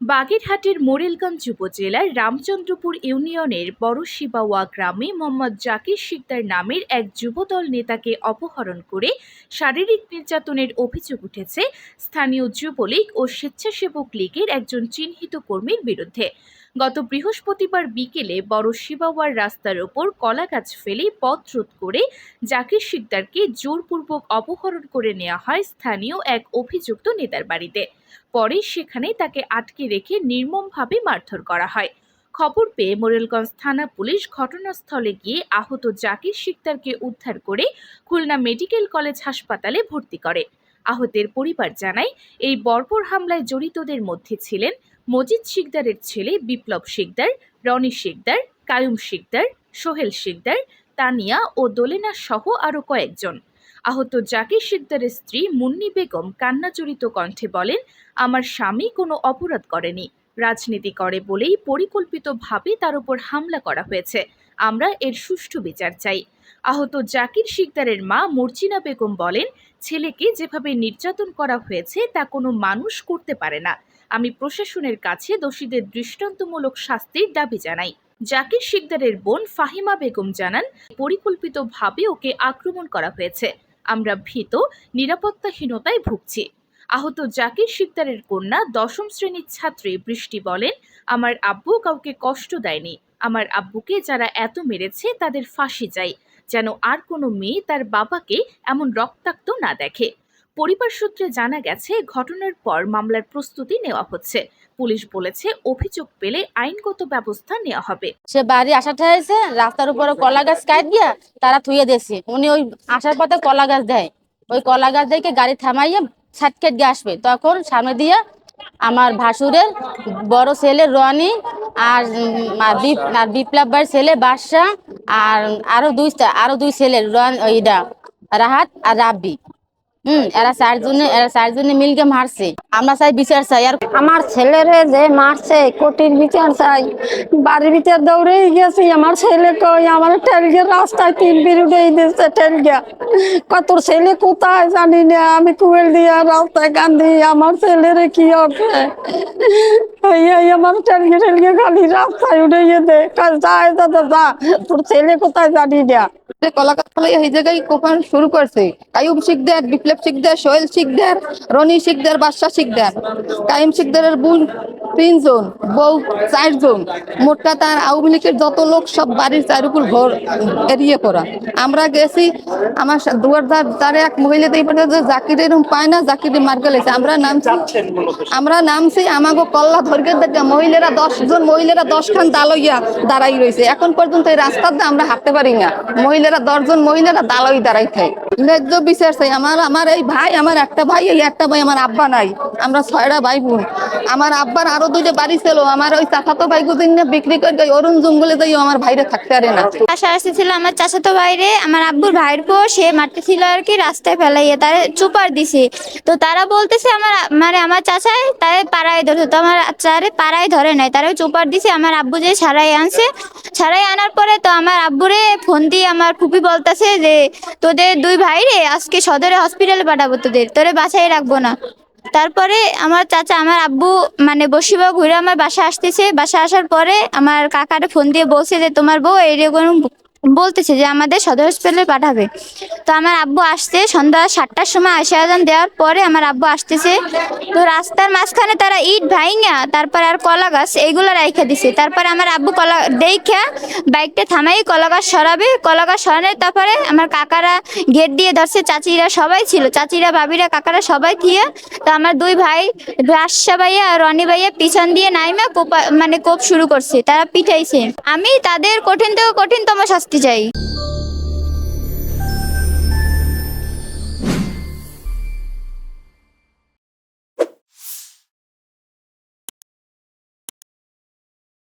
বাগেরহাটের মোরেলগঞ্জ উপজেলার রামচন্দ্রপুর ইউনিয়নের বড়শিবাওয়া গ্রামে মোহাম্মদ জাকির শিকদার নামের এক যুবদল নেতাকে অপহরণ করে শারীরিক নির্যাতনের অভিযোগ উঠেছে স্থানীয় যুবলীগ ও স্বেচ্ছাসেবক লীগের একজন চিহ্নিত কর্মীর বিরুদ্ধে। গত বৃহস্পতিবার বিকেলে বড় শিবাওয়ার রাস্তার ওপর কলাগাছ ফেলে পথ রোধ করে জাকির শিকদারকে জোরপূর্বক অপহরণ করে নেওয়া হয় স্থানীয় এক অভিযুক্ত নেতার বাড়িতে। পরে সেখানে তাকে আটকে রেখে নির্মমভাবে মারধর করা হয়। খবর পেয়ে মোরেলগঞ্জ থানা পুলিশ ঘটনাস্থলে গিয়ে আহত জাকির শিকদারকে উদ্ধার করে খুলনা মেডিকেল কলেজ হাসপাতালে ভর্তি করে। আহতের পরিবার জানায়, এই বর্বর হামলায় জড়িতদের মধ্যে ছিলেন মজিদ শিকদারের ছেলে বিপ্লব শিকদার, রনি শিকদার, কায়ুম শিকদার, সোহেল শিকদার, তানিয়া ও দোলেনা সহ আরও কয়েকজন। আহত জাকির শিকদারের স্ত্রী মুন্নি বেগম কান্নাজড়িত কণ্ঠে বলেন, আমার স্বামী কোনো অপরাধ করেনি। রাজনীতি করে বলেই পরিকল্পিতভাবে তার উপর হামলা করা হয়েছে। আমরা এর সুষ্ঠু বিচার চাই। আহত জাকির শিকদারের মা মর্জিনা বেগম বলেন, ছেলেকে যেভাবে নির্যাতন করা হয়েছে তা কোনো মানুষ করতে পারে না। আমি প্রশাসনের কাছে দোষীদের দৃষ্টান্তমূলক শাস্তির দাবি জানাই। জাকির শিকদারের বোন ফাহিমা বেগম জানান, পরিকল্পিতভাবে ওকে আক্রমণ করা হয়েছে। আমরা ভীত, নিরাপত্তাহীনতায় ভুগছি। আহত জাকির শিকদারের কন্যা দশম শ্রেণির ছাত্রী বৃষ্টি বলেন, আমার আব্বু কাউকে কষ্ট দেয়নি। আমার আব্বুকে যারা এত মেরেছে তাদের ফাঁসি চাই। যেন আর কোনো মেয়ে তার বাবাকে এমন রক্তাক্ত না দেখে। পরিবার সূত্রে জানা গেছে, ঘটনার পর মামলার প্রস্তুতি নেওয়া হচ্ছে। পুলিশ বলেছে, অভিযোগ পেলে আইনগত ব্যবস্থা নেওয়া হবে। সে বাড়ি আসাটা হয়েছে রাস্তার উপরে কলা গাছ কাট দিয়া তারা থুয়ে দিয়েছে। উনি ওই আসার পথে কলা গাছ দেয়। ওই কলা গাছ দেখে গাড়ি থামাইয়া সাটকেট গিয়ে আসবে। তখন সামনে দিয়ে আমার ভাসুরের বড় ছেলে রনি আর আর বিপ- বিপ্লব ছেলে বাদশা আর আরও দুই আরও দুই ছেলে রন ওইটা রাহাত আর রাব্বি। হুম, এরা চারজনে এরা চারজনে মিলকে মারছে। আমরা চাই বিচার চাই, আর আমার ছেলেরে যে মারছে, কোটির বিচার চাই। বাড়ির ভিতর দৌড়েই গেছি, আমার ছেলে কই? আমার টেলগে রাস্তায় তিন বিরুদ্ধেই দিচ্ছে টেলগে কত ছেলে কোথায় জানি না, আমি কুয়েল দিয়া রাস্তায় কান্দি, আমার ছেলেরে কি হবে? এই আমার টেলগে টেলগে খালি রাস্তায় উঠে যেতে দাদা, যা, তোর ছেলে কোথায় জানি না। কলাকাত ফলে এই জায়গায় কোপান শুরু করছে। কায়ুম শিকদার, বিপ্লব শিকদার, সোহেল শিকদার, রনি শিকদার, বাদশাহ শিকদার। কায়ুম শিকদারের বোন তিনজন, বউ চারজন। মোটটা তার আওয়ামী লীগের যত লোক সব বাড়ির চার উপর ঘর এড়িয়ে পড়া। আমরা গেছি, আমার দুয়ার ধার, তারে এক মহিলা দিয়ে জাকির এরকম পায় না, জাকির মার গেলেছে আমরা নামছি আমরা নামছি, আমাগো কল্লা ধরকে দেখে মহিলারা দশ জন মহিলারা দশ খান দালইয়া দাঁড়াই রয়েছে। এখন পর্যন্ত এই রাস্তার আমরা হাঁটতে পারি না। মহিলারা দশজন, মহিলারা দালই দাঁড়াই থাকে। ন্যায্য বিচার চাই। আমার আমার এই ভাই, আমার একটা ভাই, এই একটা ভাই আমার আব্বা নাই। আমরা ছয়টা ভাই বোন আমার আব্বার আরও দুইটা বাড়ি ছিল। আমার ওই চাচাতো ভাই গুদিন বিক্রি করে অরুণ জঙ্গলে যাই আমার ভাইরে থাকতে পারে না। আশা আসতেছিল আমার চাচাতো বাইরে আমার আব্বুর ভাইয়ের পো সে মারতেছিল আর কি, রাস্তায় ফেলাইয়ে তার চুপার দিছে। তো তারা বলতেছে আমার মানে আমার চাচাই তারে পাড়ায় ধরছে। তো আমার চারে পাড়ায় ধরে নাই। তারে চুপার দিছে। আমার আব্বু যে ছাড়াই আনছে ছাড়াই আনার পরে তো আমার আব্বুরে ফোন দিয়ে আমার ফুপি বলতেছে যে, তোদের দুই ভাই রে আজকে সদরে হসপিটালে পাঠাবো তোদের, তোরে বাসায় রাখব না। তারপরে আমার চাচা, আমার আব্বু মানে বসিবা ঘুরে আমার বাসা আসতেছে। বাসা আসার পরে আমার কাকারে ফোন দিয়ে বলছে যে, তোমার বউ এইরকম বলতেছে যে আমাদের সদর হসপিটালে পাঠাবে। তো আমার আব্বু আসছে, সন্ধ্যা সাতটার সময় আশা আজান দেওয়ার পরে আমার আব্বু আসতেছে। তো রাস্তার মাঝখানে তারা ইট ভাইঙা তারপরে আর কলা গাছ এইগুলো রাইখা দিছে। তারপরে আমার আব্বু কলা দেখা বাইকটা থামাই কলা গাছ সরাবে। কলা গাছ সরানোর তারপরে আমার কাকারা গেট দিয়ে ধরছে, চাচিরা সবাই ছিল। চাচিরা, ভাবিরা, কাকারা সবাই থিয়ে তো আমার দুই ভাই রাশা ভাইয়া আর রনি ভাইয়া পিছন দিয়ে নাইমা কোপা মানে কোপ শুরু করছে, তারা পিঠাইছে আমি তাদের কঠিন থেকে কঠিনতম শাস্তি চাই